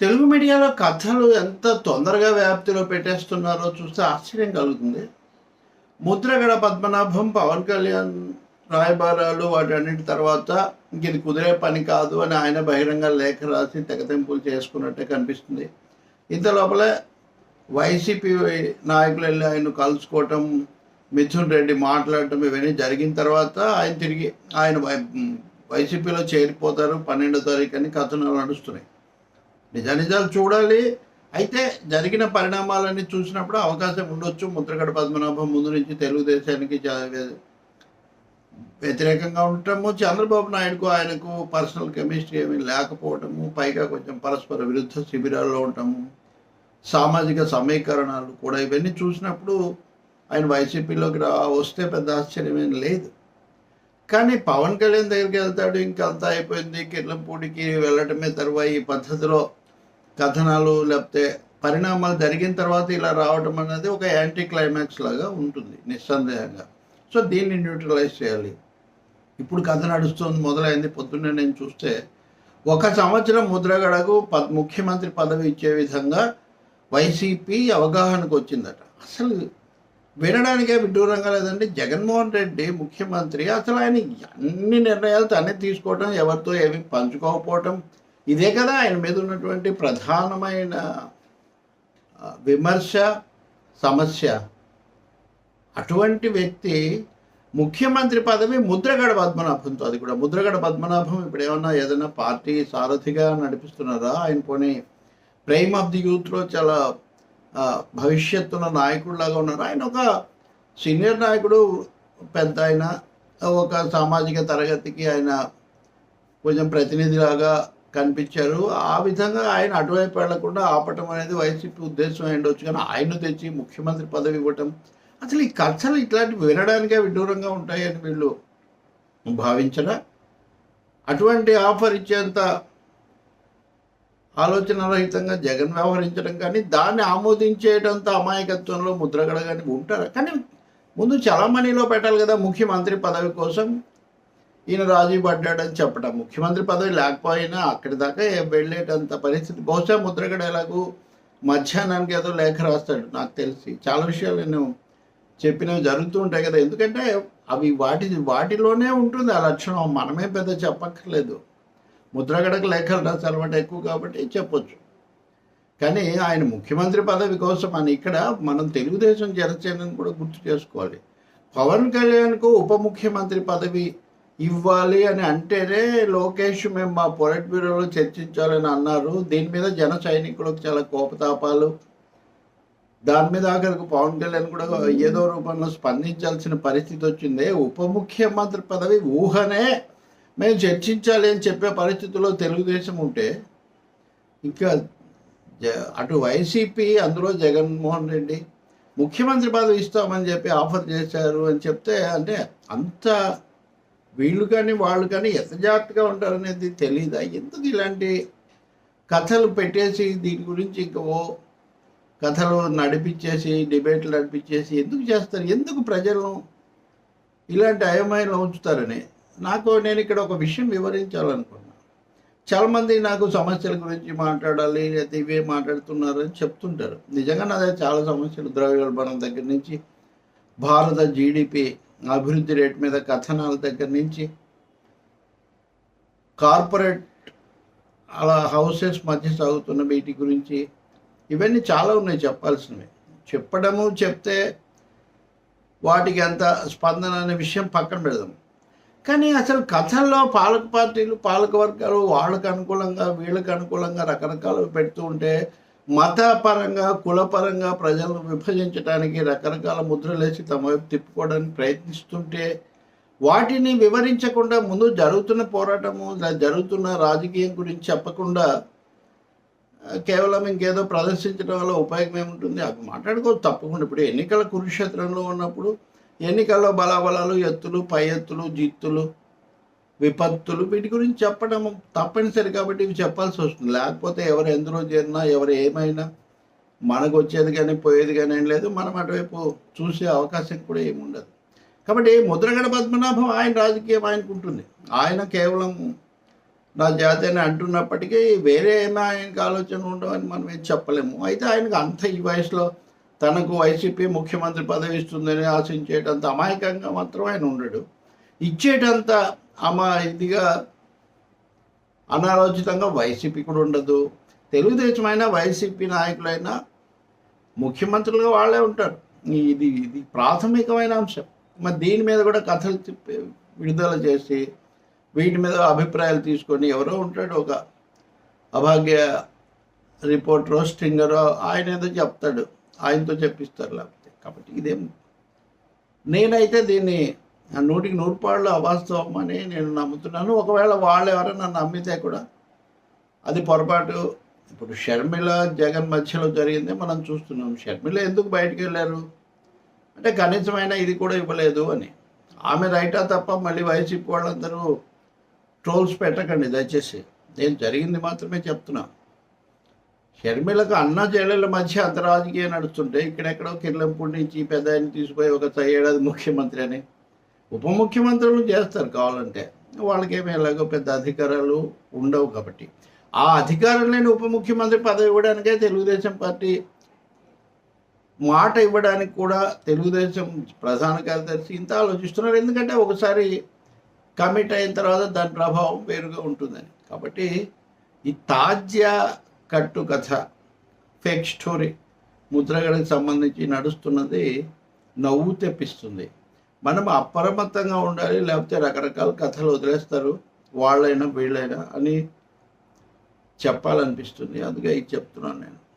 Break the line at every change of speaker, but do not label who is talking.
తెలుగు మీడియాలో కథలు ఎంత తొందరగా వ్యాప్తిలో పెట్టేస్తున్నారో చూస్తే ఆశ్చర్యం కలుగుతుంది. ముద్రగడ పద్మనాభం పవన్ కళ్యాణ్ రాయబారాలు వాటన్నిటి తర్వాత ఇంక ఇది కుదిరే పని కాదు అని ఆయన బహిరంగ లేఖ రాసి తెగతెంపులు చేసుకున్నట్టే కనిపిస్తుంది. ఇంత లోపలే వైసీపీ నాయకులు వెళ్ళి ఆయన కలుసుకోవటం మిథున్ రెడ్డి మాట్లాడటం ఇవన్నీ జరిగిన తర్వాత ఆయన తిరిగి ఆయన వై- వైసీపీలో చేరిపోతారు పన్నెండో తారీఖు అని కథనాలు నడుస్తున్నాయి. నిజానిజాలు చూడాలి. అయితే జరిగిన పరిణామాలన్నీ చూసినప్పుడు అవకాశం ఉండొచ్చు. ముద్రగడ పద్మనాభం ముందు నుంచి తెలుగుదేశానికి వ్యతిరేకంగా ఉండటము చంద్రబాబు నాయుడుకు ఆయనకు పర్సనల్ కెమిస్ట్రీ ఏమీ లేకపోవటము పైగా కొంచెం పరస్పర విరుద్ధ శిబిరాల్లో ఉండటము సామాజిక సమీకరణాలు కూడా ఇవన్నీ చూసినప్పుడు ఆయన వైసీపీలోకి రా వస్తే పెద్ద ఆశ్చర్యమేం లేదు. కానీ పవన్ కళ్యాణ్ దగ్గరికి వెళ్తాడు ఇంకా అంతా అయిపోయింది. కిర్లంపూడికి వెళ్ళటమే తరువాత ఈ పద్ధతిలో కథనాలు లేకపోతే పరిణామాలు జరిగిన తర్వాత ఇలా రావడం అనేది ఒక యాంటీ క్లైమాక్స్ లాగా ఉంటుంది నిస్సందేహంగా. సో దీన్ని న్యూట్రలైజ్ చేయాలి. ఇప్పుడు కథ నడుస్తుంది మొదలైంది పొద్దున్నే నేను చూస్తే ఒక సంవత్సరం ముద్రగడకు ప ముఖ్యమంత్రి పదవి ఇచ్చే విధంగా వైసీపీ అవగాహనకు వచ్చిందట. అసలు వినడానికే విడ్డూరంగా లేదండి. జగన్మోహన్ రెడ్డి ముఖ్యమంత్రి అసలు ఆయన అన్ని నిర్ణయాలు తనే తీసుకోవటం ఎవరితో ఏమి పంచుకోకపోవటం ఇదే కదా ఆయన మీద ఉన్నటువంటి ప్రధానమైన విమర్శ సమస్య. అటువంటి వ్యక్తి ముఖ్యమంత్రి పదవి ముద్రగడ పద్మనాభంతో అది కూడా ముద్రగడ పద్మనాభం ఇప్పుడు ఏమన్నా ఏదైనా పార్టీ సారథిగా నడిపిస్తున్నారా? ఆయన పోనీ ప్రేమ్ ఆఫ్ ది యూత్లో చాలా భవిష్యత్తున్న నాయకుడిలాగా ఉన్నారు? ఆయన ఒక సీనియర్ నాయకుడు పెద్ద ఆయన ఒక సామాజిక తరగతికి ఆయన కొంచెం ప్రతినిధిలాగా కనిపించారు. ఆ విధంగా ఆయన అటువైపు వెళ్ళకుండా ఆపటం అనేది వైసీపీ ఉద్దేశం అయి ఉండొచ్చు. కానీ ఆయన తెచ్చి ముఖ్యమంత్రి పదవి ఇవ్వటం. అసలు ఈ కథలు ఇట్లాంటివి వినడానికే విడ్డూరంగా ఉంటాయని వీళ్ళు భావించరా? అటువంటి ఆఫర్ ఇచ్చేంత ఆలోచనరహితంగా జగన్ వ్యవహరించడం కానీ దాన్ని ఆమోదించేటంత అమాయకత్వంలో ముద్రగడ కానీ ఉంటారు? కానీ ముందు చలామణిలో పెట్టాలి కదా ముఖ్యమంత్రి పదవి కోసం. ఈయన రాజీ పడ్డాడని చెప్పడం. ముఖ్యమంత్రి పదవి లేకపోయినా అక్కడి దాకా వెళ్ళేటంత పరిస్థితి. బహుశా ముద్రగడ ఎలాగూ మధ్యాహ్నానికి ఏదో లేఖ రాస్తాడు నాకు తెలిసి. చాలా విషయాలు నేను చెప్పినవి జరుగుతూ ఉంటాయి కదా. ఎందుకంటే అవి వాటి వాటిలోనే ఉంటుంది ఆ లక్షణం. మనమే పెద్ద చెప్పక్కర్లేదు. ముద్రగడకు లేఖలు రాసే అలవాటు ఎక్కువ కాబట్టి చెప్పొచ్చు. కానీ ఆయన ముఖ్యమంత్రి పదవి కోసం అని ఇక్కడ మనం తెలుగుదేశం జనసేనని కూడా గుర్తు చేసుకోవాలి. పవన్ కళ్యాణ్కు ఉప ముఖ్యమంత్రి పదవి ఇవ్వాలి అని అంటేనే లోకేష్ మేము మా పొలిట్ బ్యూరోలో చర్చించాలని అన్నారు. దీని మీద జన సైనికులకు చాలా కోపతాపాలు. దాని మీద ఆఖరికి పవన్ కళ్యాణ్ కూడా ఏదో రూపంలో స్పందించాల్సిన పరిస్థితి వచ్చింది. ఉప ముఖ్యమంత్రి పదవి ఊహనే మేము చర్చించాలి అని చెప్పే పరిస్థితుల్లో తెలుగుదేశం ఉంటే ఇంకా అటు వైసీపీ అందులో జగన్మోహన్ రెడ్డి ముఖ్యమంత్రి పదవి ఇస్తామని చెప్పి ఆఫర్ చేశారు అని చెప్తే అంటే అంత వీళ్ళు కానీ వాళ్ళు కానీ ఎంత జాగ్రత్తగా ఉంటారనేది తెలియదా ఎందుకు ఇలాంటి కథలు పెట్టేసి దీని గురించి ఇంకా ఓ కథలు నడిపించేసి డిబేట్లు నడిపించేసి ఎందుకు చేస్తారు? ఎందుకు ప్రజలను ఇలాంటి అయోమయంలో ఉంచుతారని? నాకు నేను ఇక్కడ ఒక విషయం వివరించాలనుకున్నా. చాలామంది నాకు సమస్యల గురించి మాట్లాడాలి లేకపోతే ఇవే మాట్లాడుతున్నారు అని చెప్తుంటారు. నిజంగా నాదే చాలా సమస్యలు ద్రవ్యోల్బణం దగ్గర నుంచి భారత జీడిపి అభివృద్ధి రేట్ మీద కథనాల దగ్గర నుంచి కార్పొరేట్ అలా హౌసెస్ మధ్య సాగుతున్న వీటి గురించి ఇవన్నీ చాలా ఉన్నాయి చెప్పాల్సినవి. చెప్పడము చెప్తే వాటికి అంత స్పందన అనే విషయం పక్కన పెడదాం. కానీ అసలు కథల్లో పాలక పార్టీలు పాలక వర్గాలు వాళ్ళకు అనుకూలంగా వీళ్ళకి అనుకూలంగా రకరకాలు పెడుతూ ఉంటే మతపరంగా కులపరంగా ప్రజలను విభజించడానికి రకరకాల ముద్రలేసి తమ వైపు తిప్పుకోవడానికి ప్రయత్నిస్తుంటే వాటిని వివరించకుండా ముందు జరుగుతున్న పోరాటము జరుగుతున్న రాజకీయం గురించి చెప్పకుండా కేవలం ఇంకేదో ప్రదర్శించడం వల్ల ఉపయోగం ఏముంటుంది? అవి మాట్లాడుకోవచ్చు తప్పకుండా. ఇప్పుడు ఎన్నికల కురుక్షేత్రంలో ఉన్నప్పుడు ఎన్నికల్లో బలాబలాలు ఎత్తులు పై ఎత్తులు జిత్తులు విపత్తులు వీటి గురించి చెప్పడం తప్పనిసరి కాబట్టి ఇవి చెప్పాల్సి వస్తుంది. లేకపోతే ఎవరు ఎందులో చేరినా ఎవరు ఏమైనా మనకు వచ్చేది కానీ పోయేది కానీ ఏం లేదు. మనం అటువైపు చూసే అవకాశం కూడా ఏమి ఉండదు. కాబట్టి ముద్రగడ పద్మనాభం ఆయన రాజకీయం ఆయనకు ఉంటుంది ఆయన కేవలం నా జాతి అని అంటున్నప్పటికీ వేరే ఏమైనా ఆయనకు ఆలోచన ఉండవని మనం ఏం చెప్పలేము. అయితే ఆయనకు అంత ఈ వయసులో తనకు వైసీపీ ముఖ్యమంత్రి పదవి ఇస్తుందని ఆశించేటంత అమాయకంగా మాత్రం ఆయన ఉండడు. ఇచ్చేటంత అమా ఇదిగా అనాలోచితంగా వైసీపీ కూడా ఉండదు. తెలుగుదేశం అయినా వైసీపీ నాయకులైనా ముఖ్యమంత్రులుగా వాళ్ళే ఉంటారు. ఇది ఇది ప్రాథమికమైన అంశం. మరి దీని మీద కూడా కథలు చెప్పి విడుదల చేసి వీటి మీద అభిప్రాయాలు తీసుకొని ఎవరో ఉంటాడు ఒక అభాగ్య రిపోర్టరో స్ట్రింగరో ఆయన ఏదో చెప్తాడు. ఆయనతో చెప్పిస్తారు లేకపోతే. కాబట్టి ఇదేం నేనైతే దీన్ని నూటికి నూరుపాళ్ళు అవాస్తవం అని నేను నమ్ముతున్నాను. ఒకవేళ వాళ్ళు ఎవరైనా నమ్మితే కూడా అది పొరపాటు. ఇప్పుడు షర్మిల జగన్ మధ్యలో జరిగింది మనం చూస్తున్నాం. షర్మిల ఎందుకు బయటకు వెళ్ళారు? అంటే కనీసమైన ఇది కూడా ఇవ్వలేదు అని. ఆమె రైటా తప్ప మళ్ళీ వైసీపీ వాళ్ళందరూ ట్రోల్స్ పెట్టకండి దయచేసి. నేను జరిగింది మాత్రమే చెప్తున్నా. షర్మిలకు అన్న చెల్లెల మధ్య అంతరాజకీయం నడుస్తుంటే ఇక్కడెక్కడో కిర్లంపూడి నుంచి పెద్ద ఆయన తీసుకుపోయి ఒక ఏడాది ముఖ్యమంత్రి అని ఉప ముఖ్యమంత్రులు చేస్తారు కావాలంటే. వాళ్ళకేమీ ఎలాగో పెద్ద అధికారాలు ఉండవు కాబట్టి. ఆ అధికారం లేని ఉప ముఖ్యమంత్రి పదవి ఇవ్వడానికే తెలుగుదేశం పార్టీ మాట ఇవ్వడానికి కూడా తెలుగుదేశం ప్రధాన కార్యదర్శి ఇంత ఆలోచిస్తున్నారు. ఎందుకంటే ఒకసారి కమిట్ అయిన తర్వాత దాని ప్రభావం వేరుగా ఉంటుందని. కాబట్టి ఈ తాజ్య కట్టు కథ ఫేక్ స్టోరీ ముద్రగడకు సంబంధించి నడుస్తున్నది నవ్వు తెప్పిస్తుంది. మనం అప్రమత్తంగా ఉండాలి లేకపోతే రకరకాల కథలు వదిలేస్తారు వాళ్ళైనా వీళ్ళైనా అని చెప్పాలనిపిస్తుంది. అందుకే ఇది చెప్తున్నాను నేను.